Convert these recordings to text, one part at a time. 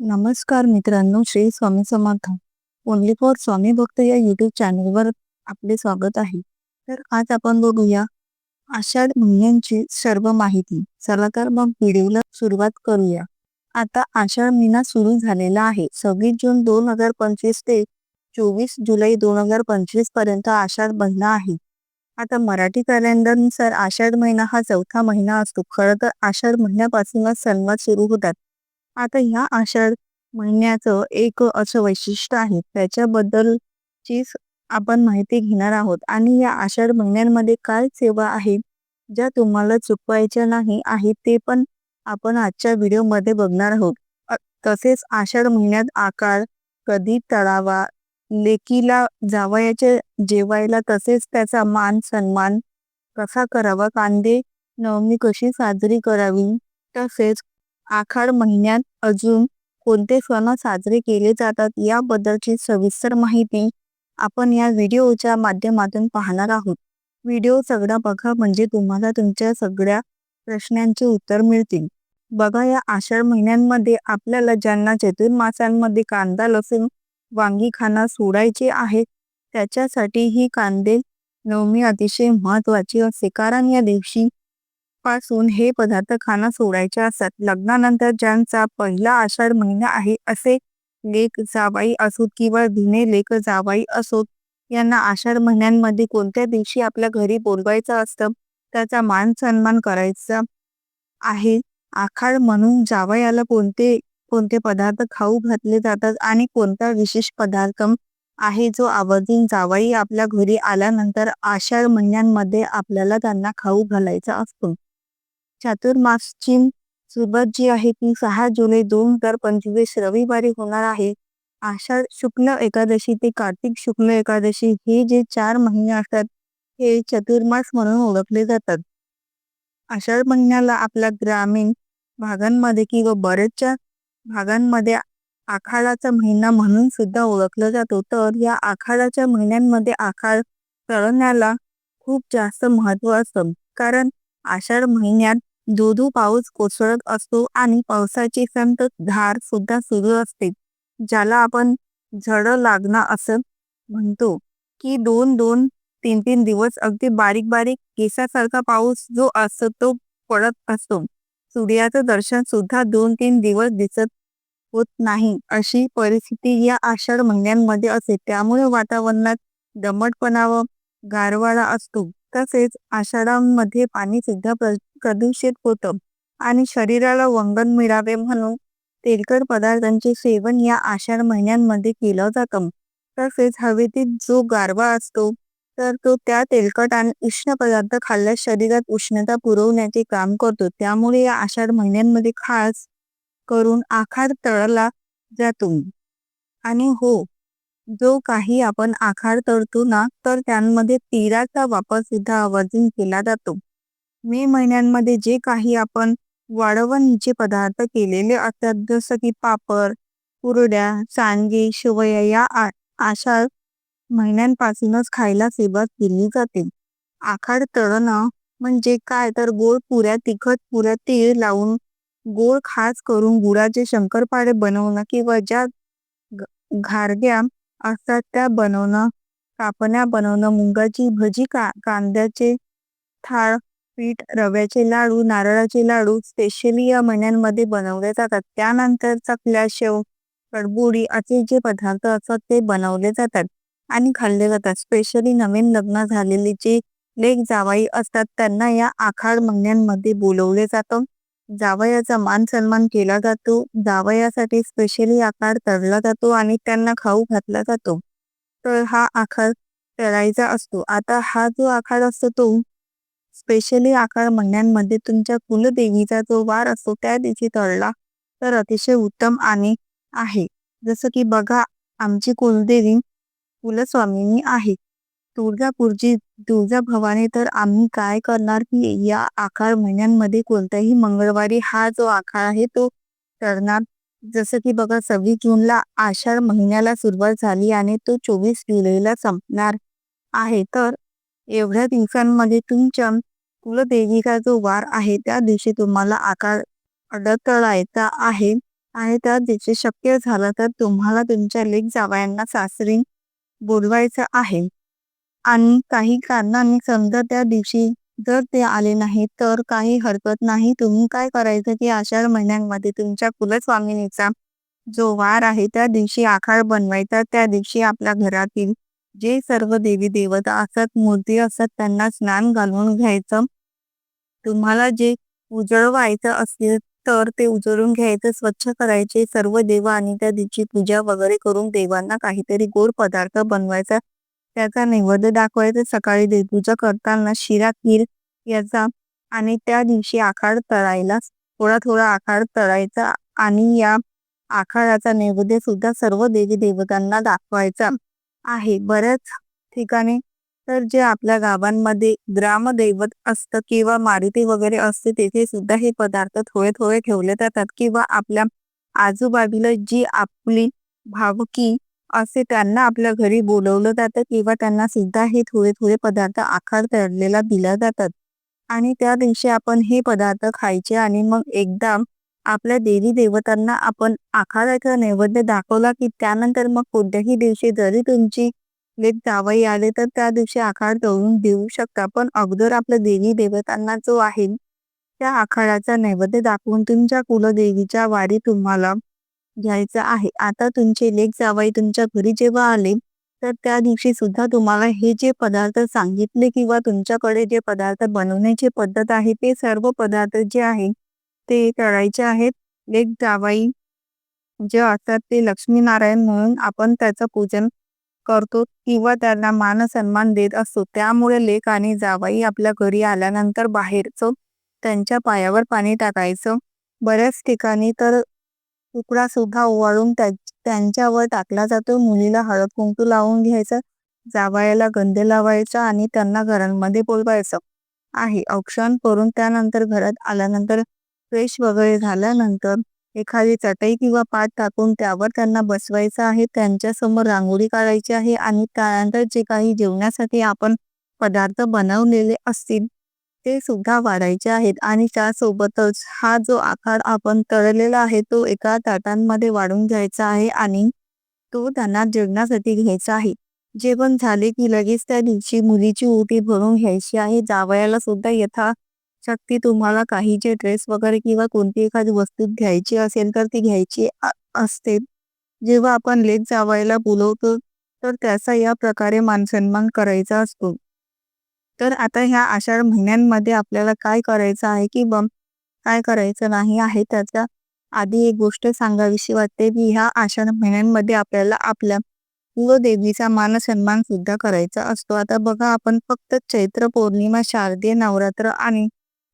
नमस्कार मित्रांनो Shri Swami Samarth. Only for Swami भक्त या युट्यूब चॅनलवर आपले स्वागत आहे. तर आज आपण बघूया आषाढ महिन्यांची सर्व माहिती. चला तर मग व्हिडिओला सुरुवात करूया. आता आषाढ महिना सुरू झालेला आहे. सव्वीस जून दोन हजार पंचवीस ते चोवीस जुलै दोन हजार पंचवीसपर्यंत आषाढ महिना आहे. आता मराठी कॅलेंडरनुसार आषाढ महिना हा चौथा महिना असतो. खरं तर आषाढ महिन्यापासूनच सणवार सुरू होतात. आता ह्या आषाढ महिन्याचं एक असं वैशिष्ट्य आहे. त्याच्याबद्दलचीच आपण माहिती घेणार आहोत. आणि या आषाढ महिन्यांमध्ये काय सेवा आहे? ज्या तुम्हाला चुकवायच्या नाही आहे ते पण आपण आजच्या व्हिडिओमध्ये बघणार आहोत. तसेच आषाढ महिन्यात आकार कधी तळावा लेकीला जावयाचे जेवायला तसेच त्याचा मान सन्मान कसा करावा? कांदे नवमी कशी साजरी करावी? तसेच आखाड महिन्यात अजून कोणते सण साजरे केले जातात याबद्दलची सविस्तर माहिती आपण या व्हिडिओच्या माध्यमातून पाहणार आहोत. व्हिडिओ सगळा बघा म्हणजे तुम्हाला तुमच्या सगळ्या प्रश्नांचे उत्तर मिळतील. बघा या आषाढ महिन्यांमध्ये आपल्याला ज्यांना चतुर्मासांमध्ये कांदा लसूण वांगी खाना सोडायचे आहे त्याच्यासाठी ही कांदे नवमी अतिशय महत्वाची असते. कारण या दिवशी पासून हे पदार्थ खाणं सोडायचे असतात लग्नानंतर ज्यांचा पहिला आषाढ महिना आहे असे लेख जावाई असोत किंवा धिने लेख जावाई असोत यांना आषाढ महिन्यांमध्ये कोणत्या दिवशी आपल्या घरी बोलवायचं असतं त्याचा मान सन्मान करायचा आहे. आखाड म्हणून जावयाला कोणते कोणते पदार्थ खाऊ घातले जातात आणि कोणता विशेष पदार्थ आहे जो आवर्जून जावाई आपल्या घरी आल्यानंतर आषाढ महिन्यांमध्ये आपल्याला त्यांना खाऊ घालायचा असतो? चातुर्मासची सुरुवात जी आहे ती सहा जुलै दोन हजार पंचवीस रविवारी होणार आहे. आषाढ शुक्ल एकादशी ते कार्तिक शुक्ल एकादशी हे जे चार महिने असतात हे चतुर्मास म्हणून ओळखले जातात. आषाढ महिन्याला आपल्या ग्रामीण भागांमध्ये किंवा बऱ्याचशा भागांमध्ये आखाडाचा महिना म्हणून सुद्धा ओळखला जातो. तर या आखाडाच्या महिन्यांमध्ये आखाड तळण्याला खूप जास्त महत्त्व असतं. कारण आषाढ महिन्यात धोधो पाऊस कोसळत असतो आणि पावसाची संत धार सुद्धा सुरू असते ज्याला आपण झड लागणं असं म्हणतो. की दोन दोन तीन तीन दिवस अगदी बारीक बारीक केसासारखा पाऊस जो असतो तो पडत असतो. सूर्याचं दर्शन सुद्धा दोन तीन दिवस दिसत होत नाही अशी परिस्थिती या आषाढ महिन्यांमध्ये असते. त्यामुळे वातावरणात दमटपणा व गारवाळा असतो. तसेच आषाढांमध्ये पाणी सुद्धा प्रदूषित होतं. आणि शरीराला वंगण मिळावे म्हणून तेलकट पदार्थांचे सेवन या आषाढ महिन्यांमध्ये केलं जातं. तसेच हवेतील जो गारवा असतो तर तो त्या तेलकट आणि उष्ण पदार्थ खाल्ल्यास शरीरात उष्णता पुरवण्याचे काम करतो. त्यामुळे या आषाढ महिन्यांमध्ये खास करून आखार तळला जातो. आणि हो जो काही आपण आखाड तळतो ना तर त्यांमध्ये तीराचा वापर सुद्धा आवर्जून केला जातो. मे महिन्यांमध्ये जे काही आपण वाढवणीचे पदार्थ केलेले असतात जसं की पापड कुरड्या सांगे शेवया या अशा महिन्यांपासूनच खायला सुरुवात केली जाते. आखाड तळणं म्हणजे काय? तर गोड पुऱ्या तिखट पुऱ्या तीळ लावून गोड खास करून गुळाचे शंकरपाळे बनवणं किंवा ज्या घारग्या असतात त्या बनवणं कापण्या बनवणं मुंगाची भजी का कांद्याचे थाळ पीठ रव्याचे लाडू नारळाचे लाडू स्पेशली या महिन्यांमध्ये बनवले जातात. त्यानंतर चकल्या शेव कडबुडी असे जे पदार्थ असतात ते बनवले जातात आणि खाल्ले जातात. स्पेशली नवीन लग्न झालेले जे लेख जावाई असतात त्यांना या आखाड महिन्यांमध्ये बोलवले जातं. जावयाचा मान सन्मान केला जातो. जावयासाठी स्पेशली आकार तळला जातो आणि त्यांना खाऊ घातला जातो. तर हा आकार तळायचा असतो. आता हा जो आकार असतो तो स्पेशली आकार महिन्यांमध्ये तुमच्या कुलदेवीचा जो वार असतो त्या दिवशी तळला तर अतिशय उत्तम आणि आहे. जसं की बघा आमची कुलदेवी कुलस्वामिनी आहे. तुळजापूरची तुळजा भवानी तर आम्ही काय करणार की या आकार महिन्यांमध्ये कोणत्याही मंगळवारी हा जो आकार आहे तो करणार. जसं की बघा सव्वीस जूनला आषाढ महिन्याला सुरुवात झाली आणि तो चोवीस जुलैला संपणार आहे. तर एवढ्या दिवसांमध्ये तुमच्या कुलदेवीचा जो वार आहे त्या दिवशी तुम्हाला आकार अडतळायचा आहे आणि त्या दिवशी शक्य झालं तर तुम्हाला तुमच्या लेख जावयांना सासरी बोलवायचं आहे. आणि काही कारणाने समजा त्या दिवशी जर ते आले नाही तर काही हरकत नाही. तुम्ही काय करायचं की आषाढ महिन्यांमध्ये तुमच्या कुलस्वामिनीचा जो वार आहे त्या दिवशी आखाड बनवायचा. त्या दिवशी आपल्या घरातील जे सर्व देवी देवता असतात मूर्ती असतात त्यांना स्नान घालून घ्यायचं. तुम्हाला जे उजळवायचं असेल तर ते उजळून घ्यायचं स्वच्छ करायचे. सर्व देव आणि त्या दिवशी पूजा वगैरे करून देवांना काहीतरी गोड पदार्थ बनवायचा. त्याचा नैवेद्य दाखवायचा सकाळी देवपूजा करताना शिरा खीर याचा आणि त्या दिवशी आखाड तळायला थोडा थोडा आखाड तळायचा आणि या आखाडाचा नैवेद्य सुद्धा सर्व देवी देवतांना दाखवायचा आहे. बऱ्याच ठिकाणी तर जे आपल्या गावांमध्ये ग्रामदैवत असतं किंवा मारुती वगैरे असते तेथे सुद्धा हे पदार्थ थोडे थोडे ठेवले जातात किंवा आपल्या आजूबाजूला जी आपली भावकी असे त्यांना आपल्या घरी बोलवलं जातं किंवा त्यांना सुद्धा हे थोडे थोडे पदार्थ आखार तळलेला दिला जातात. आणि त्या दिवशी आपण हे पदार्थ खायचे आणि मग एकदा आपल्या देवी देवतांना आपण आखाराचा नैवेद्य दाखवला की त्यानंतर मग कोणत्याही दिवशी जरी तुमची लेख जावई आले तर त्या दिवशी आखार तळून देऊ शकता. पण अगोदर आपल्या देवी देवतांना जो आहे त्या आखाराचा नैवेद्य दाखवून तुमच्या कुलदेवीच्या वारी तुम्हाला घ्यायचं आहे. आता तुमचे लेक जावई तुमच्या घरी जेव्हा आले तर त्या दिवशी सुद्धा तुम्हाला हे जे पदार्थ सांगितले किंवा तुमच्याकडे जे पदार्थ बनवण्याची पद्धत आहे ते सर्व पदार्थ जे आहे ते करायचे आहेत. लेक जावाई जे असतात ते लक्ष्मीनारायण म्हणून आपण त्याचं पूजन करतो किंवा त्यांना मान सन्मान देत असतो. त्यामुळे लेक आणि जावाई आपल्या घरी आल्यानंतर बाहेरचं त्यांच्या पायावर पाणी टाकायचं. बऱ्याच ठिकाणी तर तुकडा सुद्धा ओवाळून त्यांच्यावर टाकला जातो. मुलीला हळद कुंकू लावून घ्यायचं जावायला गंध लावायचा आणि त्यांना घरांमध्ये बोलवायचं. आहे. औक्षण करून त्यानंतर घरात आल्यानंतर फ्रेश वगैरे झाल्यानंतर एखादी चटई किंवा पाट टाकून त्यावर त्यांना बसवायचं आहे. त्यांच्यासमोर रांगोळी काढायची आहे आणि त्यानंतर जे काही जेवण्यासाठी आपण पदार्थ बनवलेले असतील ते सुद्धा वाढायचे आहेत आणि त्यासोबतच हा जो आकार आपण तळलेला आहे तो एका ताटांमध्ये वाढून घ्यायचा आहे आणि तो त्यांना जेवणासाठी घ्यायचा आहे. जेवण झाले की लगेच त्या दिवशी मुलीची ओटी भरून घ्यायची आहे. जावयाला सुद्धा यथा शक्ती तुम्हाला काही जे ड्रेस वगैरे किंवा कोणती एखादी वस्तू घ्यायची असेल तर ती घ्यायची असते. जेव्हा आपण लेख जावायला बोलवतो तर त्याचा या प्रकारे मानसन्मान करायचा असतो. तर आता ह्या आषाढ महिन्यांमध्ये आपल्याला काय करायचं आहे की बम काय करायचं नाही आहे त्याच्या आधी एक गोष्ट सांगावीशी वाटते की ह्या आषाढ महिन्यांमध्ये आपल्याला आपल्या कुलदेवीचा मान सन्मान सुद्धा करायचा असतो. आता बघा आपण फक्त चैत्र पौर्णिमा शारदीय नवरात्र आणि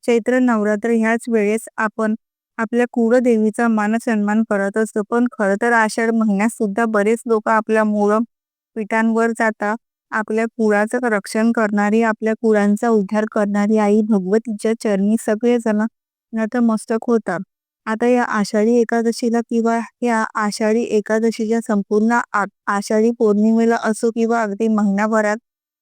चैत्र नवरात्र ह्याच वेळेस आपण आपल्या कुलदेवीचा मान सन्मान करत असतो. पण खरं तर आषाढ महिन्यात सुद्धा बरेच लोक आपल्या मूळ पिठांवर जाता आपल्या कुळाचं रक्षण करणारी आपल्या कुळांचा उद्धार करणारी आई भगवतीच्या चरणी सगळेजण नतमस्तक होतात. आता या आषाढी एकादशीला किंवा या आषाढी एकादशीच्या संपूर्ण आषाढी पौर्णिमेला असो किंवा अगदी महिनाभरात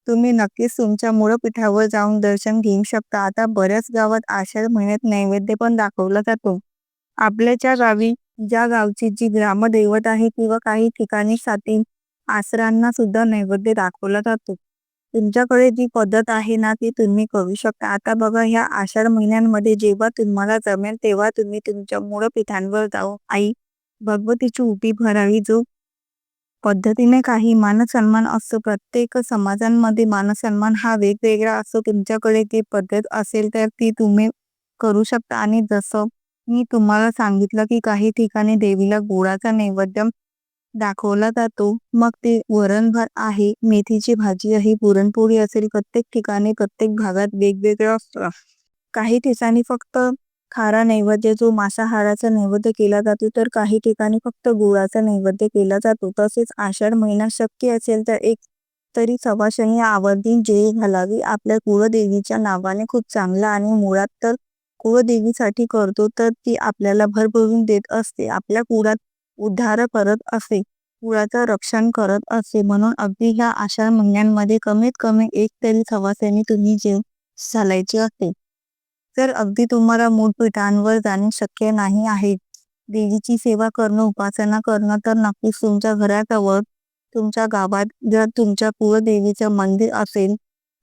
तुम्ही नक्कीच तुमच्या मूळपीठावर जाऊन दर्शन घेऊ शकता. आता बऱ्याच गावात आषाढ महिन्यात नैवेद्य पण दाखवला जातो. आपल्याच्या गावी ज्या गावची जी ग्रामदैवत आहे किंवा काही ठिकाणी साती आसरांना सुद्धा नैवेद्य दाखवला जातो. तुमच्याकडे जी पद्धत आहे ना ती तुम्ही करू शकता. आता बघा ह्या आषाढ महिन्यांमध्ये जेव्हा तुम्हाला जमेल तेव्हा तुम्ही तुमच्या मूळ पिठांवर जाऊन आई भगवतीची उभी भरावी. जो पद्धतीने काही मानसन्मान असतो प्रत्येक समाजांमध्ये मानसन्मान हा वेगवेगळा असतो तुमच्याकडे ती पद्धत असेल तर ती तुम्ही करू शकता. आणि जसं मी तुम्हाला सांगितलं की काही ठिकाणी देवीला गोळाचा नैवेद्य दाखवला जातो. मग ते वरण भात आहे. मेथीची भाजी आहे पुरणपोळी असेल. प्रत्येक ठिकाणी प्रत्येक भागात वेगवेगळं असतं. काही ठिकाणी फक्त खारा नैवेद्य जो मांसाहाराचा नैवेद्य केला जातो तर काही ठिकाणी फक्त गुळाचा नैवेद्य केला जातो. तसेच आषाढ महिना शक्य असेल तर एक तरी सवाशनी आवर्जून जे घालावी. आपल्या कुळदेवीच्या नावाने खूप चांगला आणि मुळात तर कुळदेवीसाठी करतो तर ती आपल्याला भरभरून देत असते. आपल्या कुळात उद्धार करत असे कुळाचं रक्षण करत असे म्हणून अगदी ह्या आषाढ महिन्यांमध्ये कमीत कमी एक तरी सवासनी तुम्ही जेव चालायचे असते. तर अगदी तुम्हाला मूळ पीठांवर जाणे शक्य नाही आहे. देवीची सेवा करणं उपासना करणं तर नक्कीच तुमच्या घराजवळ तुमच्या गावात जर तुमच्या कुळदेवीचं मंदिर असेल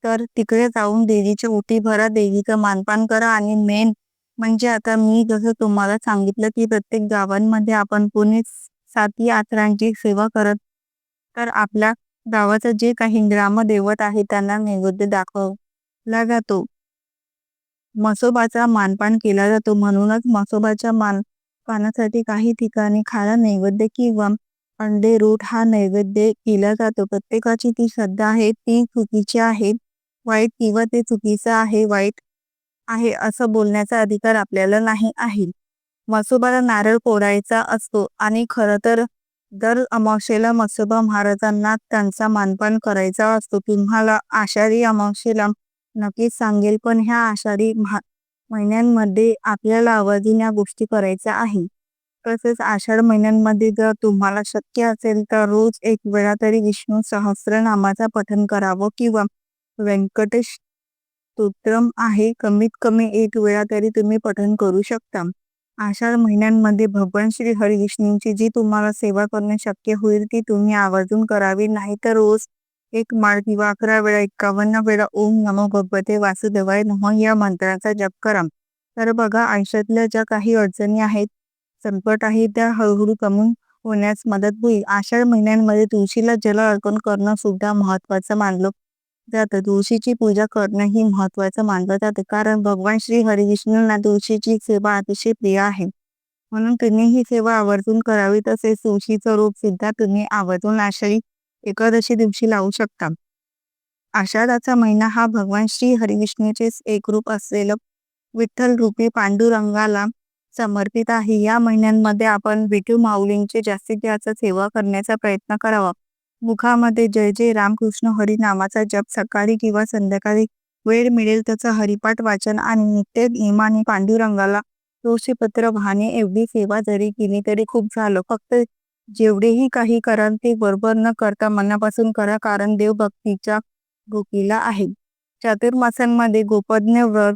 तर तिकडे जाऊन देवीच्या ओटी भरा देवीचं मानपान करा आणि मेन म्हणजे आता मी जसं तुम्हाला सांगितलं की प्रत्येक गावांमध्ये आपण कोणी साती आचरांची सेवा करत तर आपल्या गावाचं जे काही ग्रामदैवत आहे त्यांना नैवेद्य दाखवला जातो. मसोबाचा मानपान केला जातो. म्हणूनच मसोबाच्या मानपानासाठी काही ठिकाणी खारा नैवेद्य किंवा अंडे रूट हा नैवेद्य केला जातो. प्रत्येकाची ती श्रद्धा आहे ती चुकीची आहे वाईट किंवा ते चुकीचं आहे वाईट आहे असं बोलण्याचा अधिकार आपल्याला नाही आहे. मसोबाला नारळ कोरायचा असतो आणि खरं तर दर अमावशेला मसोबा महाराजांना त्यांचा मानपान करायचा असतो. तुम्हाला आषाढी अमावशेला नक्कीच सांगेल पण ह्या आषाढी महिन्यांमध्ये आपल्याला आवर्जून या गोष्टी करायच्या आहे. तसेच आषाढ महिन्यांमध्ये जर तुम्हाला शक्य असेल तर रोज एक वेळा तरी विष्णू सहस्रनामाचा पठन करावं किंवा व्यंकटेश स्तोत्रम आहे. कमीत कमी एक वेळा तरी तुम्ही पठन करू शकता. आषाढ महिन्यांमध्ये भगवान श्री हरिविष्णूंची जी तुम्हाला सेवा करणे शक्य होईल ती तुम्ही आवर्जून करावी. नाही तर रोज एक माळ किंवा अकरा वेळा एकावन्न वेळा ओम नमो भगवते वासुदेवाय नम या मंत्राचा जप करा. तर बघा आयुष्यातल्या ज्या काही अडचणी आहेत संकट आहे त्या हळूहळू कमी होण्यास मदत होईल. आषाढ महिन्यांमध्ये तुळशीला जल अर्पण करणं सुद्धा महत्वाचं मानलं जातं. तुळशीची पूजा करणं ही महत्वाचं मानलं जातं. कारण भगवान श्री हरिविष्णूंना तुळशीची सेवा अतिशय प्रिय आहे. म्हणून तुम्ही ही सेवा आवर्जून करावी तसेच तुळशीचं रूप सुद्धा तुम्ही आवर्जून आषाढी एकादशी दिवशी लावू शकता. आषाढाचा महिना हा भगवान श्री हरिविष्णूचे एक रूप असलेलं विठ्ठल रूपी पांडुरंगाला समर्पित आहे. या महिन्यांमध्ये आपण विठू माऊलींची जास्तीत जास्त सेवा करण्याचा प्रयत्न करावा. मुखामध्ये जय जय रामकृष्ण हरी नामाचा जप सकाळी किंवा संध्याकाळी वेळ मिळेल त्याचं हरिपाठ वाचन आणि नित्य नियमाने पांडुरंगाला तुळशीपत्र वाहने एवढी सेवा जरी केली तरी खूप झालं. फक्त जेवढेही काही कराल ते बरोबर न करता मनापासून करा कारण देव भक्तीच्या भूकीला आहे. चातुर्मासांमध्ये गोपज्ञ व्रत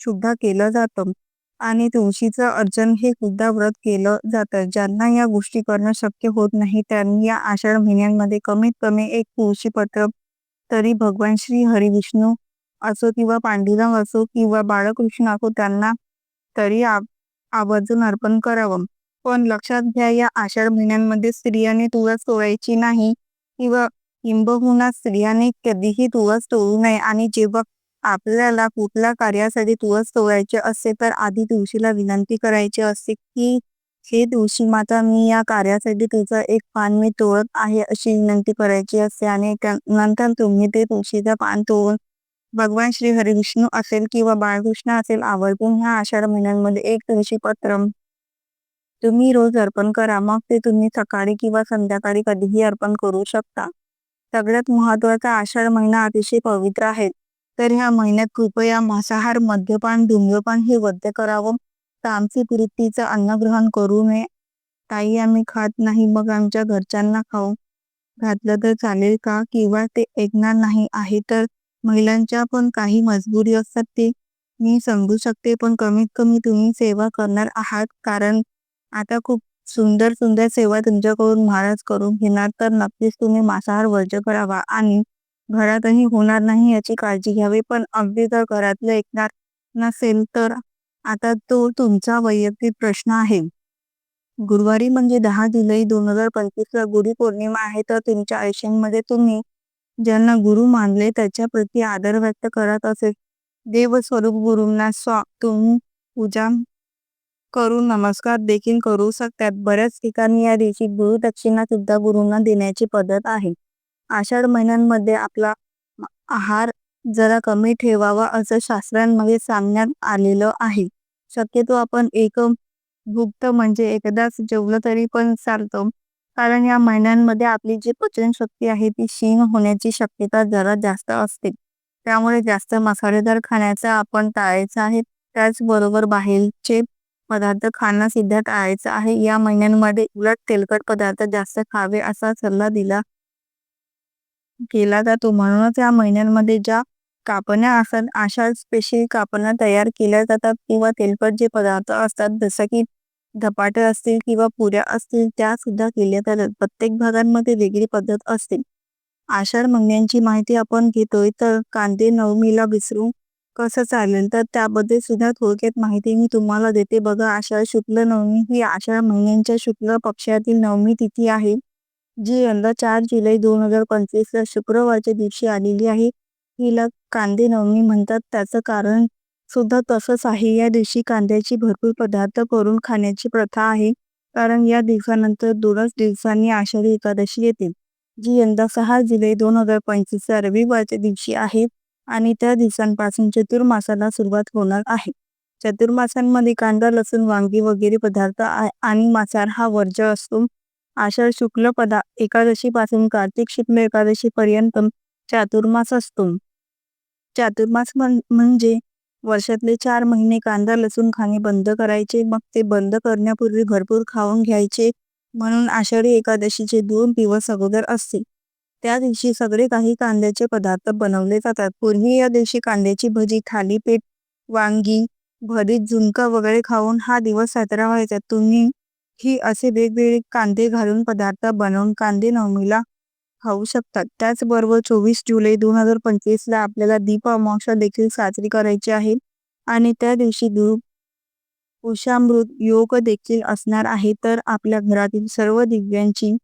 सुद्धा केलं जातं. आणि तुळशीचं अर्चन हे सुद्धा व्रत केलं जातं. ज्यांना या गोष्टी करणं शक्य होत नाही त्यांनी या आषाढ महिन्यांमध्ये कमीत कमी एक तुळशी पत्र तरी भगवान श्री हरिविष्णू असो किंवा पांडुरंग असो किंवा बाळकृष्ण असो त्यांना तरी आवर्जून अर्पण करावं. पण लक्षात घ्या या आषाढ महिन्यांमध्ये स्त्रियाने तुळस तोडायची नाही किंवा किंबहुना स्त्रियाने कधीही तुळस तोडू नये. आणि जेव्हा आपल्याला कुठल्या कार्यासाठी तुळस तोडायचे असते तर आधी तुळशीला विनंती करायची असते की हे तुळशी माता मी या कार्यासाठी तुझं एक पान मी तोडत आहे अशी विनंती करायची असते. आणि नंतर तुम्ही ते तुळशीचं पान तोडून भगवान श्री हरिविष्णू असेल किंवा बाळकृष्ण असेल आवर्जून ह्या आषाढ महिन्यांमध्ये एक तुळशी पत्र तुम्ही रोज अर्पण करा. मग ते तुम्ही सकाळी किंवा संध्याकाळी कधीही अर्पण करू शकता. सगळ्यात महत्त्वाचा आषाढ महिना अतिशय पवित्र आहे. तर ह्या महिन्यात कृपया मांसाहार मद्यपान धूम्रपान हे वद्य करावं. तामसिक वृत्तीचं अन्न ग्रहण करू नये. ताई आम्ही खात नाही मग आमच्या घरच्यांना खाऊ. घातलं तर चालेल का? किंवा ते ऐकणार नाही आहे तर? महिलांच्या पण काही मजबुरी असतात ते. मी समजू शकते पण कमीत कमी तुम्ही सेवा करणार आहात. कारण आता खूप सुंदर सुंदर सेवा तुमच्याकडून महाराज करून घेणार. तर नक्कीच तुम्ही मांसाहार वर्ज करावा. आणि घरातही होणार नाही याची काळजी घ्यावी. पण अगदी जर घरातलं ऐकणार नसेल तर आता तो तुमचा वैयक्तिक प्रश्न आहे. गुरुवारी म्हणजे दहा जुलै दोन हजार पंचवीसला गुरुपौर्णिमा आहे तर तुमच्या आयुष्यामध्ये तुम्ही ज्यांना गुरु मानले त्याच्या प्रती आदर व्यक्त करत असेल. देवस्वरूप गुरुंना स्वा तुम्ही पूजा करून नमस्कार देखील करू शकतात. बऱ्याच ठिकाणी या दिवशी गुरु दक्षिणा सुद्धा गुरुंना देण्याची पद्धत आहे. आषाढ महिन्यांमध्ये आपला आहार जरा कमी ठेवावा असं शास्त्रांमध्ये सांगण्यात आलेलं आहे. शक्यतो आपण एक भुक्त म्हणजे एकदाच जेवलं तरी पण चालतं. कारण या महिन्यांमध्ये आपली जी पचनशक्ती आहे ती क्षीण होण्याची शक्यता जरा जास्त असते. त्यामुळे जास्त मसालेदार खाण्याचा आपण टाळायचं आहे. त्याचबरोबर बाहेरचे पदार्थ खाणं सुद्धा टाळायचं आहे. या महिन्यांमध्ये उलट तेलकट पदार्थ जास्त खावे असा सल्ला दिला केला जातो. म्हणूनच या महिन्यांमध्ये ज्या कापण्या असतात अशा स्पेशल कापण्या तयार केल्या जातात किंवा तेलकट जे पदार्थ असतात जसं की धपाटे असतील किंवा पुऱ्या असतील त्या सुद्धा केल्या जातात. प्रत्येक भागांमध्ये वेगळी पद्धत असते. आषाढ महिन्यांची माहिती आपण घेतोय तर कांदे नवमीला विसरू कसं चालेल? तर त्याबद्दल सुद्धा थोडक्यात माहिती मी तुम्हाला देते. बघा आषाढ शुक्ल नवमी ही आषाढ महिन्यांच्या शुक्ल पक्षातील नवमी तिथी आहे. जी यंदा चार जुलै दोन हजार पंचवीसला शुक्रवारच्या दिवशी आलेली आहे. हिला कांदे नवमी म्हणतात. त्याचं कारण सुद्धा तसंच आहे. या दिवशी कांद्याची भरपूर पदार्थ करून खाण्याची प्रथा आहे. कारण या दिवसानंतर दोनच दिवसांनी आषाढी एकादशी येते. जी यंदा सहा जुलै दोन हजार पंचवीसच्या रविवारच्या दिवशी आहे आणि त्या दिवसांपासून चतुर्मासाला सुरुवात होणार आहे. चतुर्मासांमध्ये कांदा लसूण वांगी वगैरे पदार्थ आणि मांसाहार हा वर्ज्य असतो. आषाढ शुक्ल पदा एकादशीपासून कार्तिक शुक्ल एकादशी पर्यंत चातुर्मास असतो. चातुर्मास म्हणजे वर्षातले चार महिने कांदा लसूण खाणे बंद करायचे मग ते बंद करण्यापूर्वी भरपूर खाऊन घ्यायचे म्हणून आषाढी एकादशीचे दोन दिवस अगोदर असते. त्या दिवशी सगळे काही कांद्याचे पदार्थ बनवले जातात. पूर्वी या दिवशी कांद्याची भजी थालीपीठ वांगी भरीत झुणका वगैरे खाऊन हा दिवस साजरा व्हायचा. तुम्ही ही असे वेगवेगळे कांदे घालून पदार्थ बनवून कांदे नवमीला खाऊ शकतात. त्याचबरोबर चोवीस जुलै दोन हजार पंचवीसला आपल्याला दीप अमावस्या देखील साजरी करायची आहे आणि त्या दिवशी दूर उषामृत योग देखील असणार आहे. तर आपल्या घरातील सर्व दिव्यांची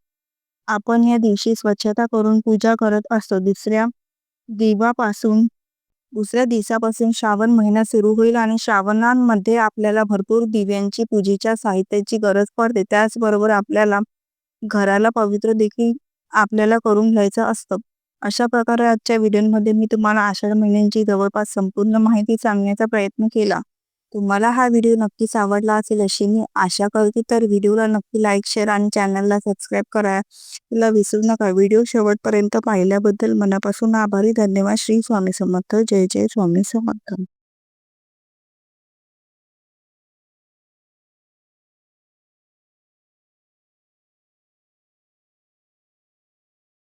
आपण या दिवशी स्वच्छता करून पूजा करत असतो. दुसऱ्या दिवापासून दुसऱ्या दिवसापासून श्रावण महिना सुरू होईल आणि श्रावणांमध्ये आपल्याला भरपूर दिव्यांची पूजेच्या साहित्याची गरज पडते. त्याचबरोबर आपल्याला घराला पवित्र देखील आपल्याला करून घ्यायचं असतं. अशा प्रकारे आजच्या व्हिडिओमध्ये मी तुम्हाला आषाढ महिन्यांची जवळपास संपूर्ण माहिती सांगण्याचा प्रयत्न केला. तुम्हाला हा व्हिडिओ नक्कीच आवडला असेल अशी मी आशा करते. तर व्हिडिओला नक्की लाईक शेअर आणि चॅनलला सबस्क्राईब करायला विसरू नका. व्हिडिओ शेवटपर्यंत पाहिल्याबद्दल मनापासून आभारी. धन्यवाद. श्री स्वामी समर्थ. जय जय स्वामी समर्थ.